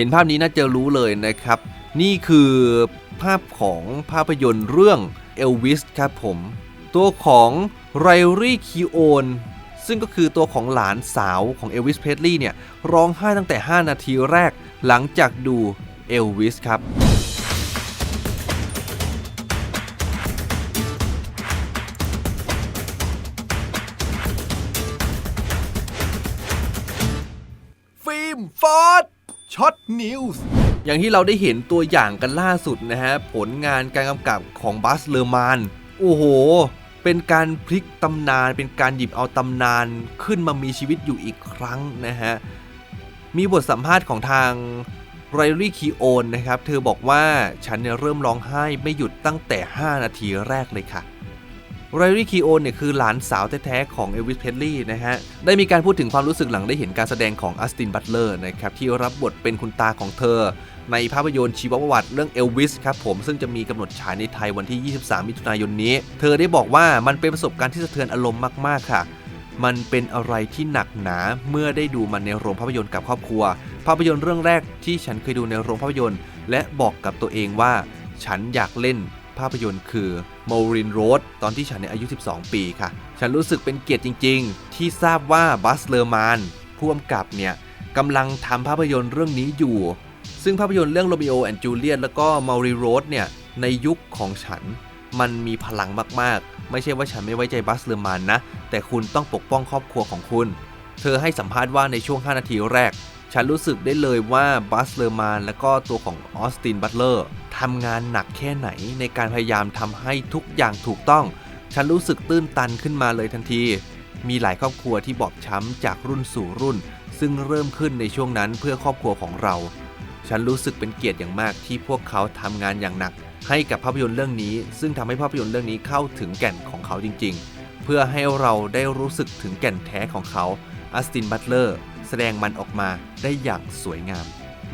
ห็นภาพนี้น่าจะรู้เลยนะครับ นี่คือภาพของภาพยนตร์เรื่องเอลวิสครับผม ตัวของไรรี่คีโอนซึ่งก็คือตัวของหลานสาวของเอลวิสเพลลีย์เนี่ย ร้องไห้ตั้งแต่ 5 นาทีแรกหลังจากดูเอลวิสครับฟิล์มฟอร์ด ช็อตนิวส์อย่างที่เราได้เห็นตัวอย่างกันล่าสุดนะฮะ ผลงานการกำกับของบัสเลอร์มาน โอ้โห เป็นการพลิกตำนาน เป็นการหยิบเอาตำนานขึ้นมามีชีวิตอยู่อีกครั้งนะฮะ มีบทสัมภาษณ์ของทางไรรี่คีโอนนะครับ เธอบอกว่าฉันเนี่ยเริ่มร้องไห้ไม่หยุดตั้งแต่ 5 นาทีแรกเลยค่ะ ไรรี่คีโอนเนี่ยคือหลานสาวแท้ๆของเอลวิสเพลลี่นะฮะ ได้มีการพูดถึงความรู้สึกหลังได้เห็นการแสดงของอัสตินบัตเลอร์นะครับ ที่รับบทเป็นคุณตาของเธอ ในภาพยนตร์ชีวประวัติเรื่องเอลวิสครับผม ซึ่งจะมีกำหนดฉายในไทยวันที่ 23 มิถุนายนนี้ เธอได้บอกว่ามันเป็นประสบการณ์ที่สะเทือนอารมณ์มากๆค่ะมันเป็นอะไรที่หนักหนาเมื่อได้ดูมันในโรงภาพยนตร์กับครอบครัว ภาพยนตร์เรื่องแรกที่ฉันเคยดูในโรงภาพยนตร์ และบอกกับตัวเองว่า ฉันอยากเล่น ภาพยนตร์คือ m o r i n Road ตอนที่ฉันในยอายุ 12 ปีค่ะ ฉันรู้สึกเป็นเกียรติจริง ๆ ที่ทราบว่าบัสเลอร์มานผู้กำกับเนี่ยกำลังทำภาพยนตร์เรื่องนี้อยู่ ซึ่งภาพยนตร์เรื่อง Romeo and Juliet แล้วก็ m o r i Road เนี่ยในยุคของฉันมันมีพลังมากๆ ไม่ใช่ว่าฉันไม่ไว้ใจบัสเลอร์มานนะ แต่คุณต้องปกป้องครอบครัวของคุณ เธอให้สัมภาษณ์ว่าในช่วง 5 นาทีแรก ฉันรู้สึกได้เลยว่าบัสเลอร์มานและก็ตัวของออสตินบัตเลอร์ ทำงานหนักแค่ไหนในการพยายามทำให้ทุกอย่างถูกต้อง ฉันรู้สึกตื้นตันขึ้นมาเลยทันที มีหลายครอบครัวที่บอบช้ำจากรุ่นสู่รุ่น ซึ่งเริ่มขึ้นในช่วงนั้นเพื่อครอบครัวของเรา ฉันรู้สึกเป็นเกียรติอย่างมากที่พวกเขาทำงานอย่างหนัก ให้กับภาพยนตร์เรื่องนี้ ซึ่งทำให้ภาพยนตร์เรื่องนี้เข้าถึงแก่นของเขาจริง ๆ เพื่อให้เราได้รู้สึกถึงแก่นแท้ของเขาอัสตินบัตเลอร์แสดงมันออกมาได้อย่างสวยงาม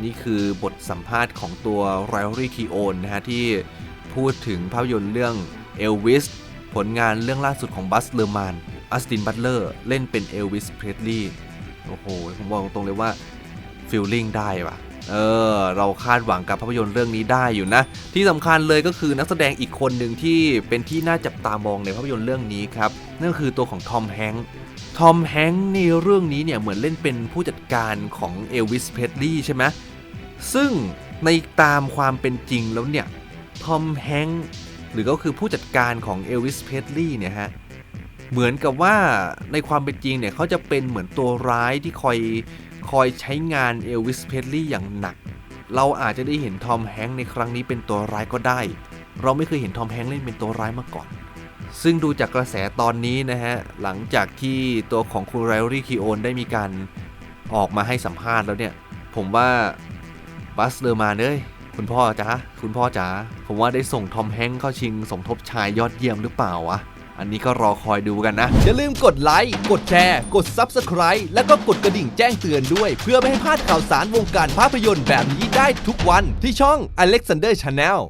นี่คือบทสัมภาษณ์ของตัวไรอรี่คีโอนนะฮะที่พูดถึงภาพยนตร์เรื่องเอลวิสผลงานเรื่องล่าสุดของบัสเลอร์มานอัสตินบัตเลอร์เล่นเป็นเอลวิสเพรสลีย์โอ้โห ผมบอกตรงๆเลยว่าฟิลลิ่งได้ปะ เออเราคาดหวังกับภาพยนตร์เรื่องนี้ได้อยู่นะ ที่สำคัญเลยก็คือนักแสดงอีกคนหนึ่งที่เป็นที่น่าจับตามองในภาพยนตร์เรื่องนี้ครับนั่นก็คือตัวของทอมแฮงค์ทอมแฮงค์ในเรื่องนี้เนี่ยเหมือนเล่นเป็นผู้จัดการของเอลวิสเพ s ลีย์ใช่ไหมซึ่งในตามความเป็นจริงแล้วเนี่ยทอมแฮงค์หรือก็คือผู้จัดการของเอลวิสเพ s ลีย์เนี่ยฮะ เหมือนกับว่าในความเป็นจริงเนี่ยเขาจะเป็นเหมือนตัวร้ายที่คอยคอยใช้งานเอลวิสเพ s ลีย์อย่างหนัก เราอาจจะได้เห็นทอมแฮงค์ในครั้งนี้เป็นตัวร้ายก็ได้ เราไม่เคยเห็นทอมแฮงค์เล่นเป็นตัวร้ายมาก่อน ซึ่งดูจากกระแสตอนนี้นะฮะ หลังจากที่ตัวของคุณไรรี่คีโอนได้มีการออกมาให้สัมภาษณ์แล้วเนี่ย ผมว่าบัสเลอร์มาเอ้ยคุณพ่อจ๋าคุณพ่อจ๋าผมว่าได้ส่งทอมแฮงค์เข้าชิงสมทบชายยอดเยี่ยมหรือเปล่าวะ อันนี้ก็รอคอยดูกันนะ อย่าลืมกดไลค์ กดแชร์ กด Subscribe แล้วก็กดกระดิ่งแจ้งเตือนด้วย เพื่อไม่ให้พลาดข่าวสารวงการภาพยนตร์แบบนี้ได้ทุกวันที่ช่อง Alexander Channel